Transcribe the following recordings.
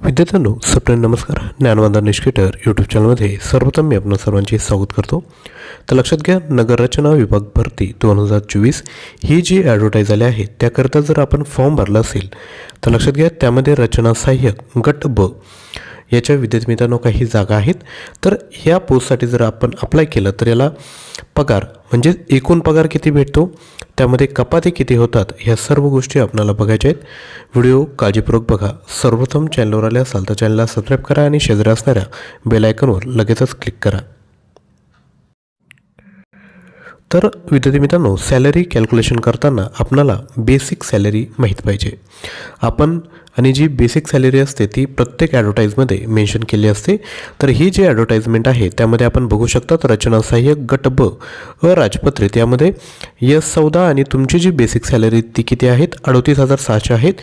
विद्यार्थ्यांनो सप्टन नमस्कार. ज्ञानवादा निष्केटर यूट्यूब चॅनलमध्ये सर्वप्रथम मी आपण सर्वांचे स्वागत करतो. तर लक्षात घ्या नगररचना विभाग भरती दोन हजार चोवीस ही जी ॲडव्हर्टाईज आली आहे त्याकरता जर आपण फॉर्म भरला असेल तर लक्षात घ्या त्यामध्ये रचना सहाय्यक गट ब याच्या विद्यार्थी मित्रांनो काही जागा आहेत. तर ह्या पोस्टसाठी जर आपण अप्लाय केलं तर याला पगार म्हणजे एकूण पगार किती भेटतो? त्यामध्ये कपाती किती होतात? ह्या सर्व गोष्टी आपल्याला बघायच्या आहेत. व्हिडिओ काळजीपूर्वक बघा. सर्वप्रथम चॅनलवर आले असाल तर चॅनलला सबस्क्राईब करा आणि शेजारी असणाऱ्या बेलायकनवर लगेचच क्लिक करा. तर विद्यार्थी मित्रांनो सॅलरी कॅल्क्युलेशन करताना आपणाला बेसिक सॅलरी माहीत पाहिजे. आपण आणि जी बेसिक सॅलरी असते ती प्रत्येक ॲडव्हर्टाईजमध्ये मेन्शन केली असते. तर ही जी ॲडव्हर्टाईजमेंट आहे त्यामध्ये आपण बघू शकतात रचना सहाय्यक गट ब अराजपत्रित यामध्ये यस चौदा आणि तुमची जी बेसिक सॅलरी ती किती आहेत? अडतीस हजार सहाशे आहेत.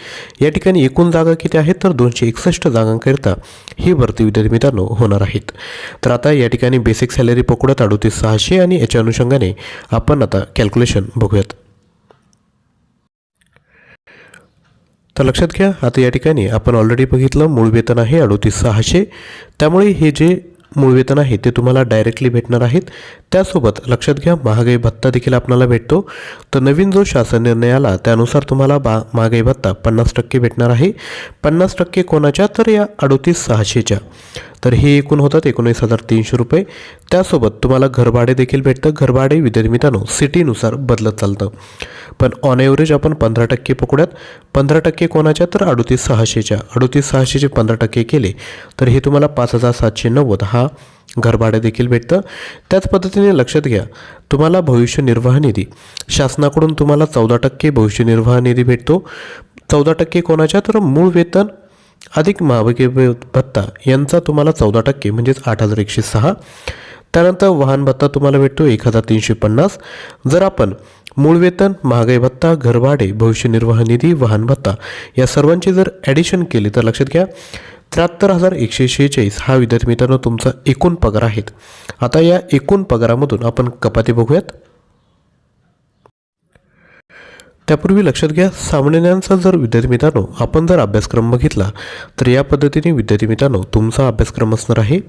या ठिकाणी एकूण जागा किती आहेत? तर दोनशे एकसष्ट जागांकरिता ही भरती विद्यार्थी मित्रांनो होणार आहेत. तर आता या ठिकाणी बेसिक सॅलरी पकडत अडतीस सहाशे आणि याच्या अनुषंगाने आपण आता कॅल्क्युलेशन बघूयात. तर लक्षात घ्या आता या ठिकाणी आपण ऑलरेडी बघितलं मूळ वेतन आहे अडोतीस सहाशे. त्यामुळे हे जे मूळ वेतन आहे ते तुम्हाला डायरेक्टली भेटणार आहेत. त्यासोबत लक्षात घ्या महागाई भत्ता देखील आपल्याला भेटतो. तर नवीन जो शासन निर्णय आला त्यानुसार तुम्हाला बा महागाई भत्ता पन्नास टक्के भेटणार आहे. पन्नास टक्के कोणाच्या? तर या अडोतीस सहाशेच्या. तर हे एकूण होतात एकोणीस हजार तीनशे रुपये. त्यासोबत तुम्हाला घरभाडे देखील भेटतं. घरभाडे विद्यार्थी सिटीनुसार बदलत चालतं. पण ऑन एव्हरेज आपण पंधरा टक्के पकडूयात पंधरा टक्के कोणाच्या तर अडोतीस सहाशेच्या अडोतीस सहाशेचे पंधरा टक्के केले तर हे तुम्हाला पाच हजार सातशे नव्वद हा घरभाडे देखील भेटतं. त्याच पद्धतीने लक्षात घ्या तुम्हाला भविष्य निर्वाह निधी शासनाकडून तुम्हाला चौदा टक्के भविष्य निर्वाह निधी भेटतो. चौदा टक्के कोणाच्या तर मूळ वेतन अधिक महाविके भत्ता यांचा तुम्हाला चौदा टक्के म्हणजेच आठ हजार एकशे सहा. त्यानंतर वाहन भत्ता तुम्हाला भेटतो एक हजार तीनशे पन्नास. जर आपण मूळ वेतन महागाई भत्ता घरभाडे भविष्य निर्वाह निधी वाहन भत्ता या सर्वांची जर ॲडिशन केली तर लक्षात घ्या त्र्याहत्तर हजार एकशे शेहेचाळीस हा विद्यार्थी मित्रांनो तुमचा एकूण पगार आहेत आता या एकूण पगारामधून आपण कपाती बघूयात. त्यापूर्वी लक्षात घ्या सामान्यांचा जर विद्यार्थी मित्रांनो आपण जर अभ्यासक्रम बघितला तर या पद्धतीने विद्यार्थी मित्रांनो तुमचा अभ्यासक्रम असणार आहे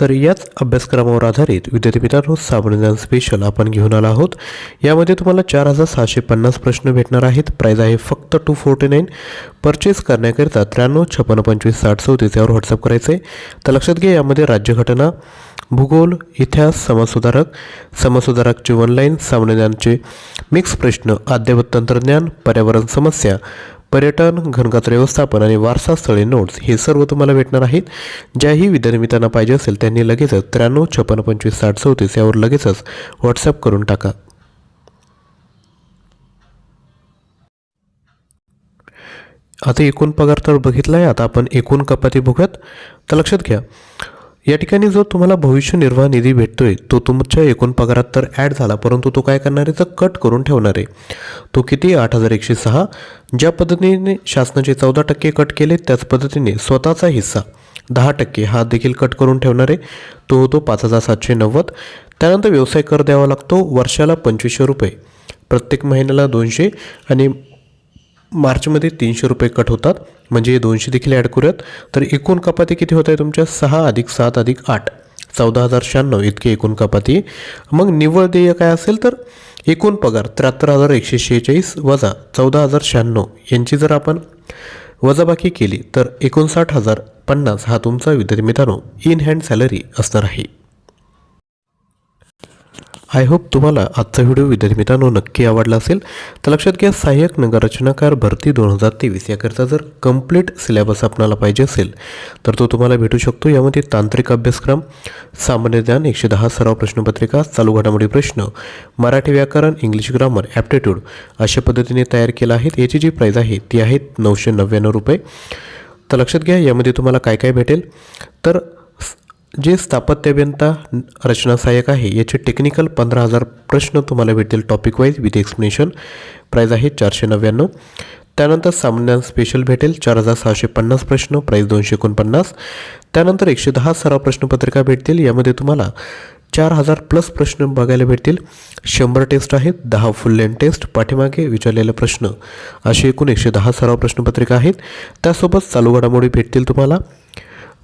तर याच अभ्यासक्रमावर आधारित विद्यार्थी मित्रांनो सामान्य ज्ञान स्पेशल आपण घेऊन आलो आहोत. यामध्ये तुम्हाला चार हजार सहाशे पन्नास प्रश्न भेटणार आहेत. प्राईज आहे फक्त टू फोर्टी नाईन परचेस करण्याकरिता त्र्याण्णव छप्पन्न पंचवीस साठ चौतीस यावर व्हॉट्सअप करायचं आहे तर लक्षात घ्या यामध्ये राज्यघटना भूगोल इतिहास समाजसुधारक समाजसुधारकचे ऑनलाईन सामान्य ज्ञानचे मिक्स प्रश्न अद्ययावत तंत्रज्ञान पर्यावरण समस्या पर्यटन घनकचरा व्यवस्थापन आणि वारसा स्थळे नोट्स हे सर्व तुम्हाला भेटणार आहेत. ज्याही विद्यानिमित्तांना पाहिजे असेल त्यांनी लगेचच त्र्याण्णव छप्पन्न पंचवीस साठ चौतीस यावर लगेचच व्हॉट्सअप करून टाका. आता एकूण पगार तर बघितला आहे आता आपण एकूण कपाती बघूयात. तर लक्षात घ्या या ठिकाणी जो तुम्हाला भविष्य निर्वाह निधी भेटतोय तो तुमच्या एकूण पगारात तर ॲड झाला परंतु तो काय करणार आहे? तर कट करून ठेवणार आहे. तो किती? आठ हजार एकशे सहा. ज्या पद्धतीने शासनाचे चौदा टक्के कट केले त्याच पद्धतीने स्वतःचा हिस्सा दहा टक्के हा देखील कट करून ठेवणार आहे. तो होतो पाच हजार सातशे नव्वद. त्यानंतर व्यवसाय कर द्यावा लागतो वर्षाला पंचवीसशे रुपये. प्रत्येक महिन्याला दोनशे आणि मार्चमध्ये तीनशे रुपये कट होतात. म्हणजे दोनशे देखील ॲड करूयात. तर एकूण कपाती किती होत आहे तुमच्या? सहा अधिक सात अधिक आठ. चौदा हजार शहाण्णव इतकी एकूण कपाती. आहे. मग निव्वळ देय काय असेल तर? एकूण पगार त्र्याहत्तर हजार एकशे शेहेचाळीस वजा चौदा हजार शहाण्णव यांची जर आपण वजाबाकी केली तर एकोणसाठ हजार पन्नास हा तुमचा विद्यार्थी मित्रांनो इन हँड सॅलरी असणार आहे. आय होप तुम्हाला आजचा व्हिडिओ विद्यार्थी मित्रांनो नक्की आवडला असेल तर लक्षात घ्या सहाय्यक नगररचनाकार भरती दोन हजार तेवीस याकरिता जर कंप्लीट सिलेबस आपणाला पाहिजे असेल तर तो तुम्हाला भेटू शकतो. यामध्ये तांत्रिक अभ्यासक्रम सामान्य ज्ञान एकशे दहा सराव प्रश्नपत्रिका चालू घडामोडी प्रश्न मराठी व्याकरण इंग्लिश ग्रामर ॲप्टिट्यूड अशा पद्धतीने तयार केला आहेत याची जी प्राईज आहे ती आहेत नऊशे नव्याण्णव रुपये. तर लक्षात घ्या यामध्ये तुम्हाला काय काय भेटेल? तर जे स्थापत्यभियंता रचना सहाय्यक आहे याचे टेक्निकल पंधरा हजार प्रश्न तुम्हाला भेटतील topic wise with explanation price आहे चारशे नव्याण्णव. त्यानंतर सामान्य स्पेशल भेटेल चार हजार सहाशे पन्नास प्रश्न प्राईज दोनशे एकोणपन्नास. त्यानंतर एकशे दहा सराव प्रश्नपत्रिका भेटतील यामध्ये तुम्हाला चार हजार प्लस प्रश्न बघायला भेटतील. शंभर टेस्ट आहेत दहा फुल लेन टेस्ट पाठीमागे विचारलेले प्रश्न. असे एकूण एकशे दहा सराव प्रश्नपत्रिका आहेत. त्यासोबत चालू घडामोडी भेटतील तुम्हाला.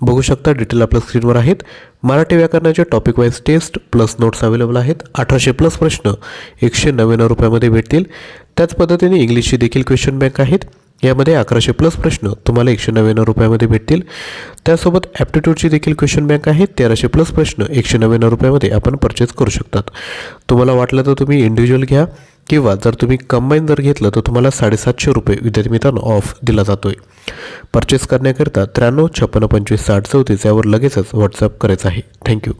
बघू शकता डिटेल आपल्या स्क्रीनवर आहेत. मराठी व्याकरणाचे topic wise test plus notes available आहेत. अठराशे प्लस प्रश्न एकशे नव्याण्णव रुपयामध्ये भेटतील. त्याच पद्धतीने इंग्लिशची देखील क्वेश्चन बँक आहेत. यामध्ये अकराशे प्लस प्रश्न तुम्हाला एकशे नव्याण्णव रुपयामध्ये भेटतील. त्यासोबत ॲप्टिट्यूडची देखील क्वेश्चन बँक आहे. तेराशे प्लस प्रश्न एकशे नव्याण्णव रुपयामध्ये आपण परचेस करू शकतात. तुम्हाला वाटलं तर तुम्ही इंडिव्हिज्युअल घ्या. किंवा जर तुम्ही कंबाईन जर घेतलं तर तुम्हाला साडेसातशे रुपये विद्यार्थी मित्रांनो ऑफ दिला जातो आहे परचेस करण्याकरिता त्र्याण्णव छप्पन्न पंचवीस साठ चौतीस यावर लगेचच व्हॉट्सअप करायचं आहे. थँक्यू